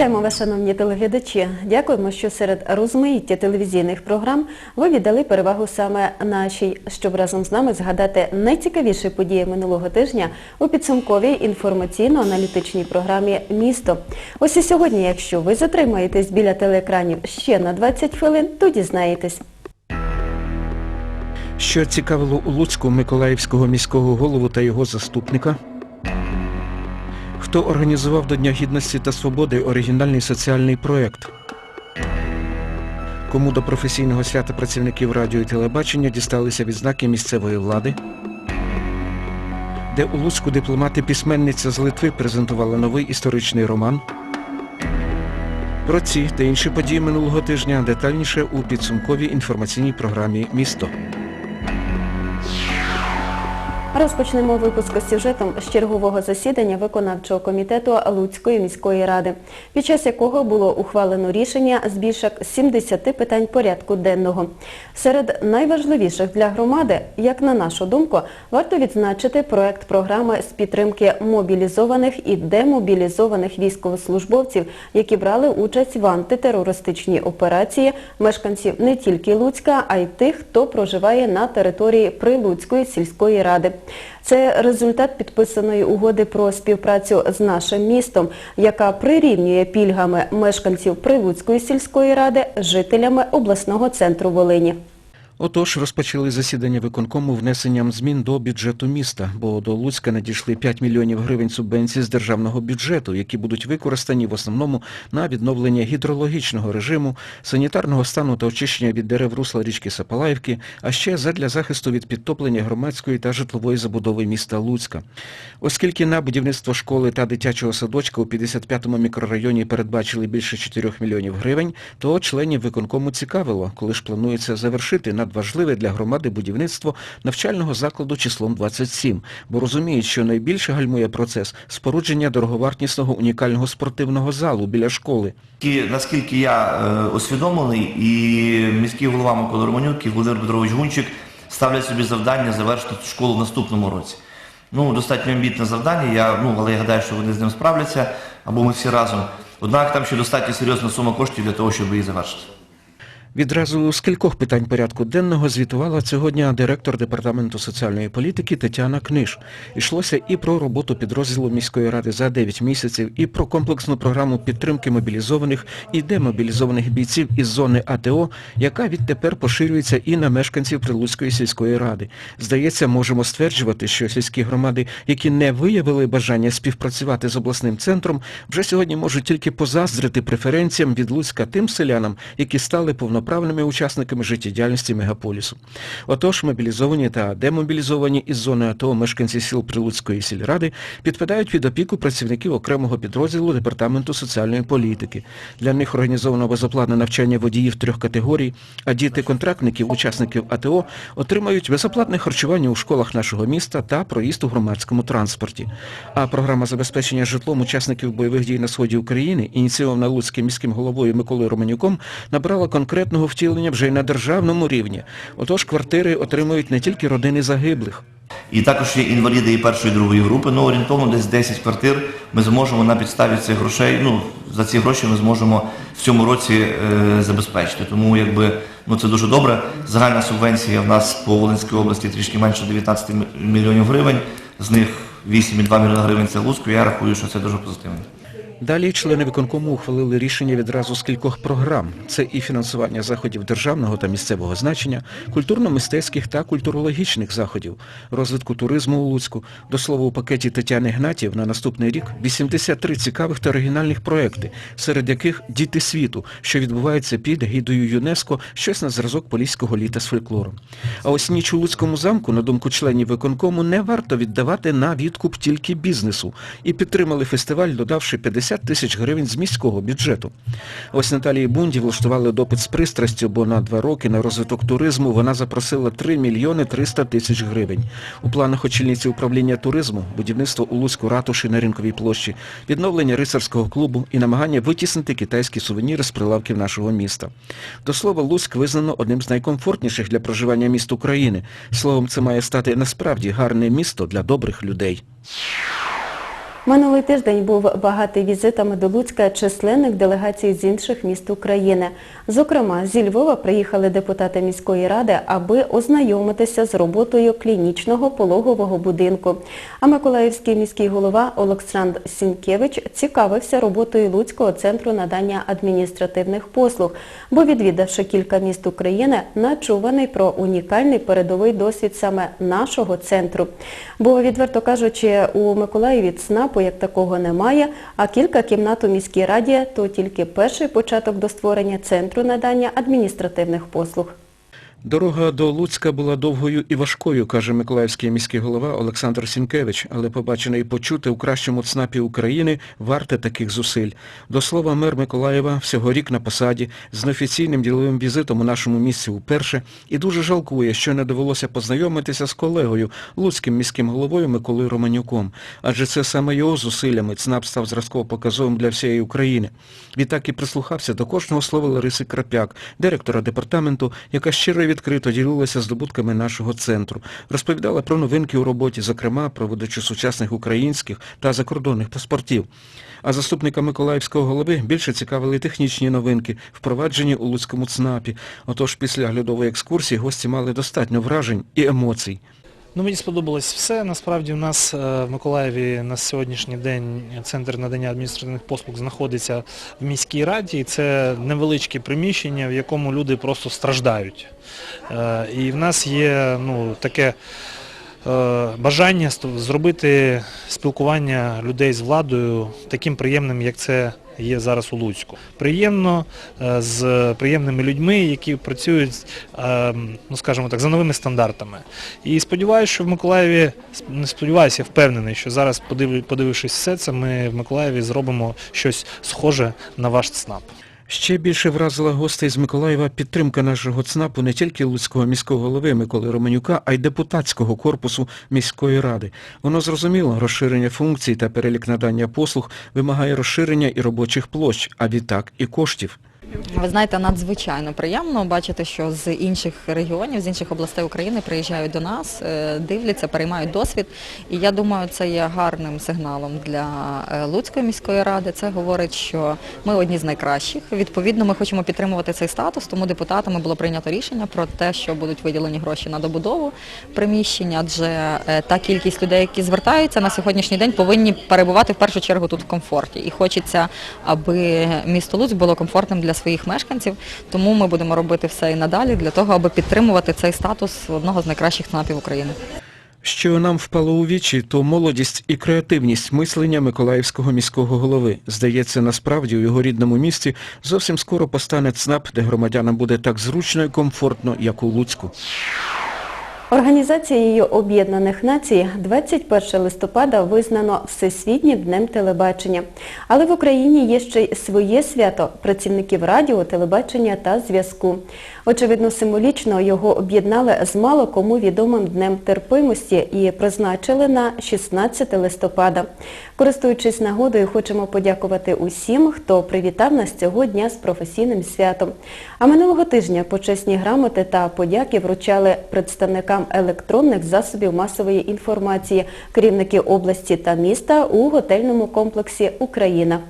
Вітаємо вас, шановні телеглядачі. Дякуємо, що серед розмаїття телевізійних програм ви віддали перевагу саме нашій, щоб разом з нами згадати найцікавіші події минулого тижня у підсумковій інформаційно-аналітичній програмі Місто. Ось і сьогодні, якщо ви затримаєтесь біля телеекранів ще на 20 хвилин, то дізнаєтесь. Що цікавило у Луцьку Миколаївського міського голову та його заступника? Хто організував до Дня Гідності та Свободи оригінальний соціальний проєкт? Кому до професійного свята працівників радіо і телебачення дісталися відзнаки місцевої влади? Де у Луцьку дипломати-письменниця з Литви презентували новий історичний роман? Про ці та інші події минулого тижня детальніше у підсумковій інформаційній програмі Місто. Розпочнемо випуск з сюжетом з чергового засідання виконавчого комітету Луцької міської ради, під час якого було ухвалено рішення з більше 70 питань порядку денного. Серед найважливіших для громади, як на нашу думку, варто відзначити проект програми з підтримки мобілізованих і демобілізованих військовослужбовців, які брали участь в антитерористичній операції мешканців не тільки Луцька, а й тих, хто проживає на території Прилуцької сільської ради. Це результат підписаної угоди про співпрацю з нашим містом, яка прирівнює пільгами мешканців Прилуцької сільської ради жителями обласного центру Волині. Отож, розпочали засідання виконкому внесенням змін до бюджету міста, бо до Луцька надійшли 5 мільйонів гривень субвенцій з державного бюджету, які будуть використані в основному на відновлення гідрологічного режиму, санітарного стану та очищення від дерев русла річки Сапалаївки, а ще задля захисту від підтоплення громадської та житлової забудови міста Луцька. Оскільки на будівництво школи та дитячого садочка у 55-му мікрорайоні передбачили більше 4 мільйонів гривень, то членів виконкому цікавило, коли ж планується завершити надважливе для громади будівництво навчального закладу числом 27, бо розуміють, що найбільше гальмує процес спорудження дороговартісного унікального спортивного залу біля школи. Наскільки я е, усвідомлений, і міський голова Микола Романюк, і Володимир Петрович Гунчик ставлять собі завдання завершити школу в наступному році. Ну, достатньо амбітне завдання, я, ну, але я гадаю, що вони з ним справляться, або ми всі разом. Однак там ще достатньо серйозна сума коштів для того, щоб її завершити. Відразу з кількох питань порядку денного звітувала цього дня директор Департаменту соціальної політики Тетяна Книж. Ішлося і про роботу підрозділу міської ради за 9 місяців, і про комплексну програму підтримки мобілізованих і демобілізованих бійців із зони АТО, яка відтепер поширюється і на мешканців Прилуцької сільської ради. Здається, можемо стверджувати, що сільські громади, які не виявили бажання співпрацювати з обласним центром, вже сьогодні можуть тільки позаздрити преференціям від Луцька тим селянам, які стали повноправними учасниками життєдіяльності мегаполісу. Отож, мобілізовані та демобілізовані із зони АТО мешканці сіл Прилуцької сільради підпадають під опіку працівників окремого підрозділу Департаменту соціальної політики. Для них організовано безоплатне навчання водіїв трьох категорій, а діти контрактників, учасників АТО отримають безоплатне харчування у школах нашого міста та проїзд у громадському транспорті. А програма забезпечення житлом учасників бойових дій на сході України, ініційована Луцьким міським головою Миколою Романюком, набрала конкретного втілення вже й на державному рівні. Отож, квартири отримують не тільки родини загиблих. І також є інваліди і першої і другої групи, ну орієнтовно десь 10 квартир ми зможемо на підставі цих грошей, ну за ці гроші ми зможемо в цьому році е, забезпечити. Тому якби ну це дуже добре. Загальна субвенція в нас по Волинській області трішки менше 19 мільйонів гривень, з них 8,2 мільйона гривень це Луцьку. Я рахую, що це дуже позитивно. Далі члени виконкому ухвалили рішення відразу з кількох програм. Це і фінансування заходів державного та місцевого значення, культурно-мистецьких та культурологічних заходів, розвитку туризму у Луцьку. До слова, у пакеті Тетяни Гнатів на наступний рік 83 цікавих та оригінальних проекти, серед яких «Діти світу», що відбувається під гідою ЮНЕСКО, щось на зразок поліського літа з фольклором. А ось ніч у Луцькому замку, на думку членів виконкому, не варто віддавати на відкуп тільки бізнесу. І підтримали фестиваль, додавши 50 тисяч гривень з міського бюджету. Ось Наталії Бунді влаштували допит з пристрастю, бо на два роки на розвиток туризму вона запросила 3 мільйони 300 тисяч гривень. У планах очільниці управління туризму, будівництво у Луцьку ратуші на ринковій площі, відновлення рицарського клубу і намагання витіснити китайські сувеніри з прилавків нашого міста. До слова, Луцьк визнано одним з найкомфортніших для проживання міст України. Словом, це має стати насправді гарне місто для добрих людей. Минулий тиждень був багатий візитами до Луцька численних делегацій з інших міст України. Зокрема, зі Львова приїхали депутати міської ради, аби ознайомитися з роботою клінічного пологового будинку. А Миколаївський міський голова Олександр Сінкевич цікавився роботою Луцького центру надання адміністративних послуг, бо відвідавши кілька міст України, начуваний про унікальний передовий досвід саме нашого центру. Бо, відверто кажучи, у Миколаєві ЦНАПу як такого немає, а кілька кімнат у міській раді – то тільки перший початок до створення центру надання адміністративних послуг. Дорога до Луцька була довгою і важкою, каже Миколаївський міський голова Олександр Сінкевич, але побачене і почути у кращому ЦНАПі України варте таких зусиль. До слова, мер Миколаєва всього рік на посаді, з неофіційним діловим візитом у нашому місці вперше і дуже жалкує, що не довелося познайомитися з колегою, луцьким міським головою Миколою Романюком. Адже це саме його зусиллями ЦНАП став зразково показовим для всієї України. Відтак і прислухався до кожного слова Лариси Крапяк, директора департаменту, яка щиро відкрито ділилася здобутками нашого центру. Розповідала про новинки у роботі, зокрема про видачу сучасних українських та закордонних паспортів. А заступника Миколаївського голови більше цікавили технічні новинки, впроваджені у Луцькому ЦНАПі. Отож, після глядової екскурсії гості мали достатньо вражень і емоцій. Ну, мені сподобалось все. Насправді у нас е, в Миколаєві на сьогоднішній день центр надання адміністративних послуг знаходиться в міській раді. Це невеличке приміщення, в якому люди просто страждають. Е, І в нас є ну, таке е, бажання зробити спілкування людей з владою таким приємним, як це є зараз у Луцьку. Приємно е, з приємними людьми, які працюють, е, ну скажімо так, за новими стандартами. І сподіваюся, що в Миколаєві, не сподіваюся, я впевнений, що зараз, подивившись все це, ми в Миколаєві зробимо щось схоже на ваш ЦНАП. Ще більше вразила гостей з Миколаєва підтримка нашого ЦНАПу не тільки Луцького міського голови Миколи Романюка, а й депутатського корпусу міської ради. Воно зрозуміло, розширення функцій та перелік надання послуг вимагає розширення і робочих площ, а відтак і коштів. Ви знаєте, надзвичайно приємно бачити, що з інших регіонів, з інших областей України приїжджають до нас, е, дивляться, переймають досвід. І я думаю, це є гарним сигналом для е, Луцької міської ради. Це говорить, що ми одні з найкращих. Відповідно, ми хочемо підтримувати цей статус, тому депутатами було прийнято рішення про те, що будуть виділені гроші на добудову приміщення, адже е, та кількість людей, які звертаються на сьогоднішній день, повинні перебувати в першу чергу тут в комфорті. І хочеться, аби місто Луцьк було комфортним для своїх мешканців. Тому ми будемо робити все і надалі для того, аби підтримувати цей статус одного з найкращих ЦНАПів України. Що нам впало у вічі, то молодість і креативність мислення Миколаївського міського голови. Здається, насправді у його рідному місті зовсім скоро постане ЦНАП, де громадянам буде так зручно і комфортно, як у Луцьку. Організацією Об'єднаних Націй 21 листопада визнано Всесвітнім днем телебачення. Але в Україні є ще й своє свято працівників радіо, телебачення та зв'язку. Очевидно, символічно його об'єднали з мало кому відомим Днем терпимості і призначили на 16 листопада. Користуючись нагодою, хочемо подякувати усім, хто привітав нас цього дня з професійним святом. А минулого тижня почесні грамоти та подяки вручали представникам електронних засобів масової інформації, керівники області та міста у готельному комплексі «Україна».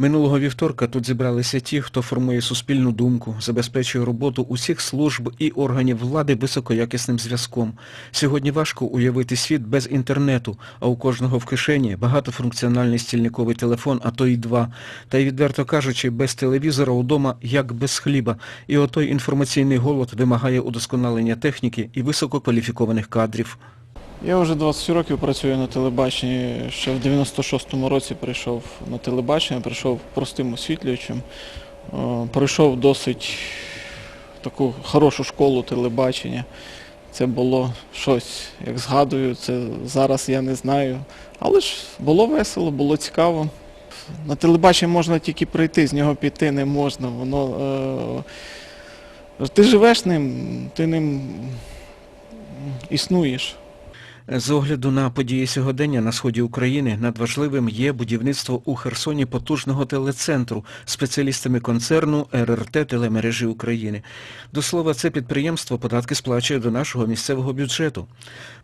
Минулого вівторка тут зібралися ті, хто формує суспільну думку, забезпечує роботу усіх служб і органів влади високоякісним зв'язком. Сьогодні важко уявити світ без інтернету, а у кожного в кишені багатофункціональний стільниковий телефон, а то й два. Та й відверто кажучи, без телевізора удома як без хліба. І отой інформаційний голод вимагає удосконалення техніки і висококваліфікованих кадрів. Я вже 20 років працюю на телебаченні. Ще в 96-му році прийшов на телебачення, прийшов простим освітлюючим. Е, Пройшов досить таку хорошу школу телебачення. Це було щось, як згадую, це зараз я не знаю. Але ж було весело, було цікаво. На телебачення можна тільки прийти, з нього піти не можна. Воно, е, ти живеш ним, ти ним існуєш. З огляду на події сьогодення на сході України надважливим є будівництво у Херсоні потужного телецентру спеціалістами концерну РРТ Телемережі України. До слова, це підприємство податки сплачує до нашого місцевого бюджету.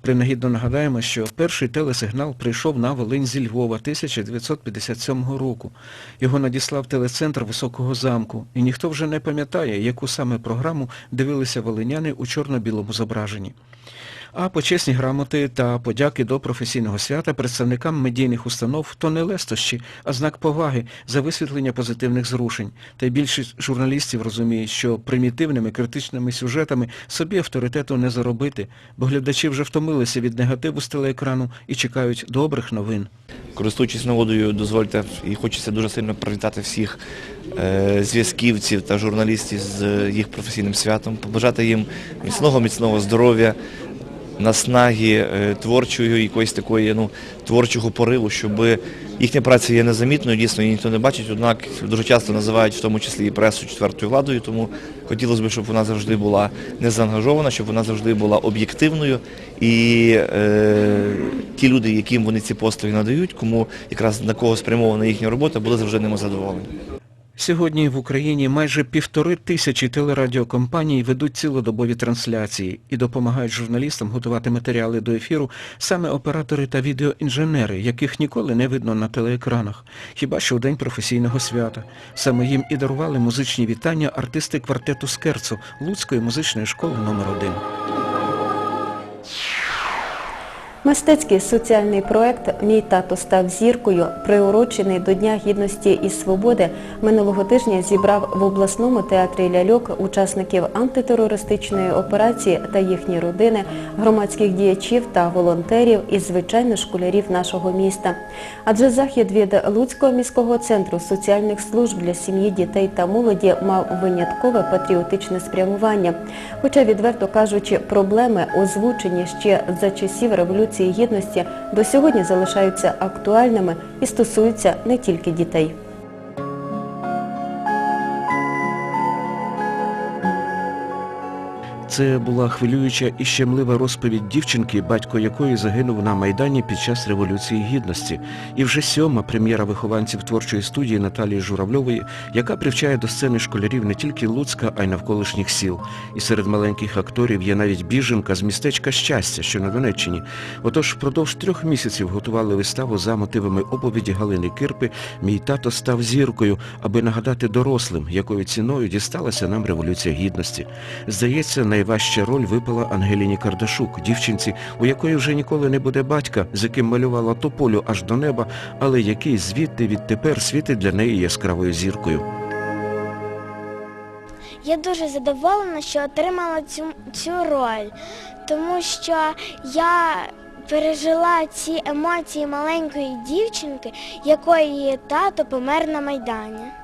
Принагідно нагадаємо, що перший телесигнал прийшов на Волинь зі Львова 1957 року. Його надіслав телецентр Високого замку, і ніхто вже не пам'ятає, яку саме програму дивилися волиняни у чорно-білому зображенні. А почесні грамоти та подяки до професійного свята представникам медійних установ то не лестощі, а знак поваги за висвітлення позитивних зрушень. Та й більшість журналістів розуміють, що примітивними критичними сюжетами собі авторитету не заробити, бо глядачі вже втомилися від негативу з телеекрану і чекають добрих новин. Користуючись нагодою, дозвольте, і хочеться дуже сильно привітати всіх е, зв'язківців та журналістів з їх професійним святом, побажати їм міцного, міцного здоров'я, наснаги, е, творчої, якоїсь такої ну, творчого пориву, щоб їхня праця є незамітною, дійсно її ніхто не бачить, однак дуже часто називають в тому числі і пресу четвертою владою, тому хотілося б, щоб вона завжди була не заангажована, щоб вона завжди була об'єктивною. І е, ті люди, яким вони ці послуги надають, кому якраз на кого спрямована їхня робота, були завжди ними задоволені. Сьогодні в Україні майже півтори тисячі телерадіокомпаній ведуть цілодобові трансляції і допомагають журналістам готувати матеріали до ефіру саме оператори та відеоінженери, яких ніколи не видно на телеекранах, хіба що у день професійного свята. Саме їм і дарували музичні вітання артисти квартету Скерцо Луцької музичної школи номер 1 Мистецький соціальний проект Мій тато став зіркою, приурочений до Дня гідності і свободи, минулого тижня зібрав в обласному театрі ляльок учасників антитерористичної операції та їхні родини, громадських діячів та волонтерів і, звичайно, школярів нашого міста. Адже захід від Луцького міського центру соціальних служб для сім'ї, дітей та молоді мав виняткове патріотичне спрямування. Хоча, відверто кажучи, проблеми, озвучені ще за часів Революції Гідності, до сьогодні залишаються актуальними і стосуються не тільки дітей. Це була хвилююча і щемлива розповідь дівчинки, батько якої загинув на Майдані під час Революції Гідності. І вже сьома прем'єра вихованців творчої студії Наталії Журавльової, яка привчає до сцени школярів не тільки Луцька, а й навколишніх сіл. І серед маленьких акторів є навіть біженка з містечка Щастя, що на Донеччині. Отож, впродовж трьох місяців готували виставу за мотивами оповіді Галини Кирпи «Мій тато став зіркою», аби нагадати дорослим, якою ціною дісталася нам Революція Гідності. Здається, найважча роль випала Ангеліні Кардашук, дівчинці, у якої вже ніколи не буде батька, з яким малювала тополю аж до неба, але який звідти відтепер світить для неї яскравою зіркою. Я дуже задоволена, що отримала цю, цю роль, тому що я пережила ці емоції маленької дівчинки, якої тато помер на Майдані.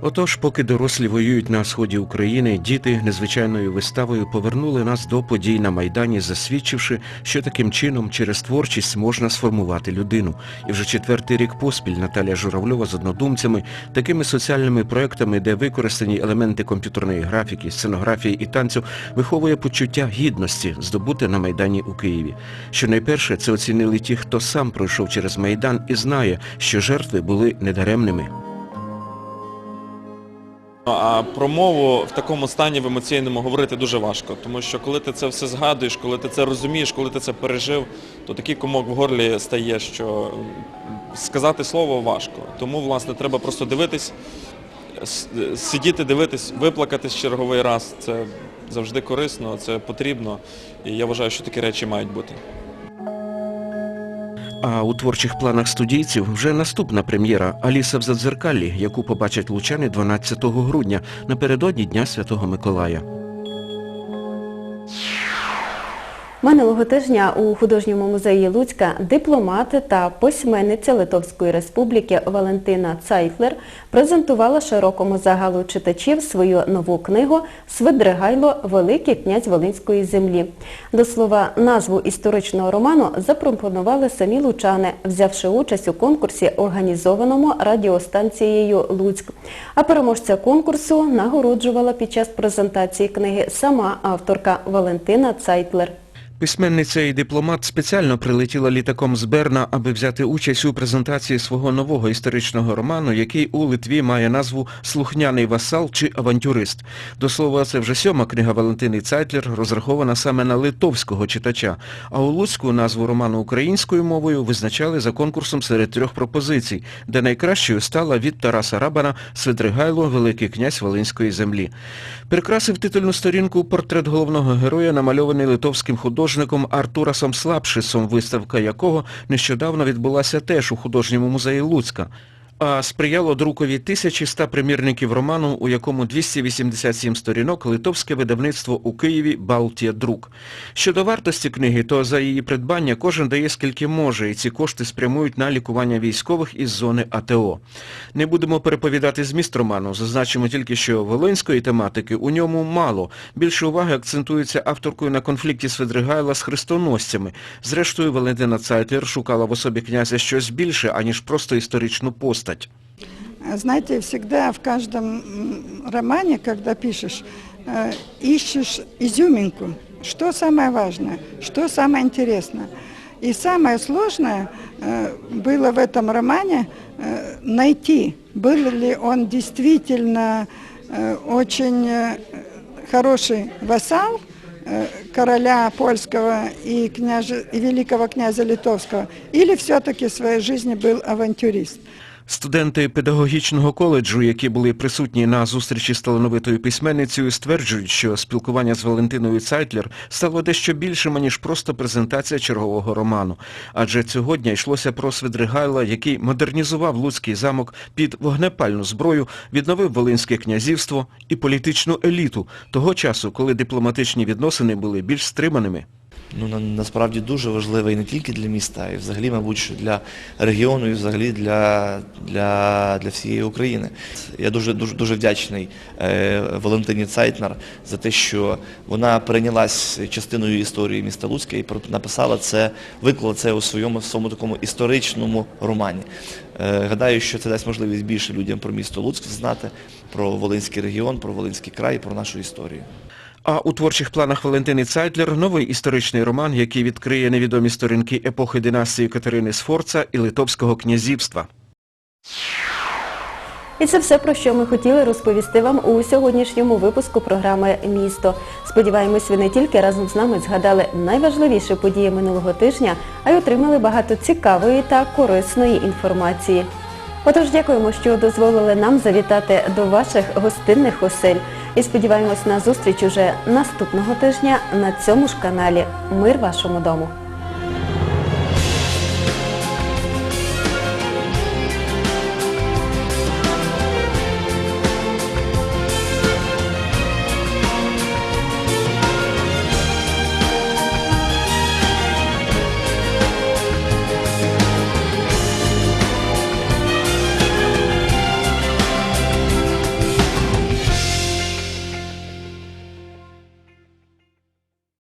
Отож, поки дорослі воюють на сході України, діти незвичайною виставою повернули нас до подій на Майдані, засвідчивши, що таким чином через творчість можна сформувати людину. І вже четвертий рік поспіль Наталія Журавльова з однодумцями, такими соціальними проектами, де використані елементи комп'ютерної графіки, сценографії і танцю, виховує почуття гідності, здобуте на Майдані у Києві. Що найперше це оцінили ті, хто сам пройшов через Майдан і знає, що жертви були недаремними. А про мову в такому стані в емоційному говорити дуже важко, тому що коли ти це все згадуєш, коли ти це розумієш, коли ти це пережив, то такий комок в горлі стає, що сказати слово важко. Тому, власне, треба просто дивитись, сидіти, дивитись, виплакатись черговий раз. Це завжди корисно, це потрібно. І я вважаю, що такі речі мають бути. А у творчих планах студійців вже наступна прем'єра «Аліса в Задзеркаллі», яку побачать лучани 12 грудня напередодні Дня Святого Миколая. Минулого тижня у художньому музеї Луцька дипломат та письменниця Литовської республіки Валентина Цайфлер презентувала широкому загалу читачів свою нову книгу «Свидригайло. Великий князь Волинської землі». До слова, назву історичного роману запропонували самі лучани, взявши участь у конкурсі, організованому радіостанцією Луцьк. А переможця конкурсу нагороджувала під час презентації книги сама авторка Валентина Цайтлер. Письменниця і дипломат спеціально прилетіла літаком з Берна, аби взяти участь у презентації свого нового історичного роману, який у Литві має назву «Слухняний васал» чи «Авантюрист». До слова, це вже сьома книга Валентини Цайтлер, розрахована саме на литовського читача, а у Луцьку назву роману українською мовою визначали за конкурсом серед трьох пропозицій, де найкращою стала від Тараса Рабана «Свидригайло, Великий князь Волинської землі». Прикрасив титульну сторінку портрет головного героя, намальований литовським художником Артурасом Слабшисом, виставка якого нещодавно відбулася теж у художньому музеї Луцька. А сприяло друкові 1100 примірників роману, у якому 287 сторінок литовське видавництво у Києві Балтія Друк. Щодо вартості книги, то за її придбання кожен дає скільки може, і ці кошти спрямують на лікування військових із зони АТО. Не будемо переповідати зміст роману, зазначимо тільки, що волинської тематики у ньому мало. Більше уваги акцентується авторкою на конфлікті Свидригайла з хрестоносцями. Зрештою, Валентина Цайтлер шукала в особі князя щось більше, аніж просто історичну постать. Знаете, всегда в каждом романе, когда пишешь, э, ищешь изюминку. Что самое важное, что самое интересное. И самое сложное э, было в этом романе э, найти, был ли он действительно очень хороший вассал короля польского и, княжа, и великого князя литовского, или все-таки в своей жизни был авантюрист. Студенти педагогічного коледжу, які були присутні на зустрічі з талановитою письменницею, стверджують, що спілкування з Валентиною Цайтлер стало дещо більшим, аніж просто презентація чергового роману. Адже цього дня йшлося про Свидригайла, який модернізував Луцький замок під вогнепальну зброю, відновив Волинське князівство і політичну еліту того часу, коли дипломатичні відносини були більш стриманими. Ну, на, насправді дуже важливий не тільки для міста, й взагалі, мабуть, для регіону і взагалі для, для, для всієї України. Я дуже, дуже, дуже вдячний е, Валентині Цайтнер за те, що вона перейнялась частиною історії міста Луцька і написала це, виклала це у своєму, своєму такому історичному романі. Е, гадаю, що це дасть можливість більше людям про місто Луцьк знати, про Волинський регіон, про Волинський край, про нашу історію. А у творчих планах Валентини Цайтлер новий історичний роман, який відкриє невідомі сторінки епохи династії Катерини Сфорца і Литовського князівства. І це все, про що ми хотіли розповісти вам у сьогоднішньому випуску програми «Місто». Сподіваємось, ви не тільки разом з нами згадали найважливіші події минулого тижня, а й отримали багато цікавої та корисної інформації. Отож, дякуємо, що дозволили нам завітати до ваших гостинних осель. І сподіваємось на зустріч уже наступного тижня на цьому ж каналі. Мир вашому дому!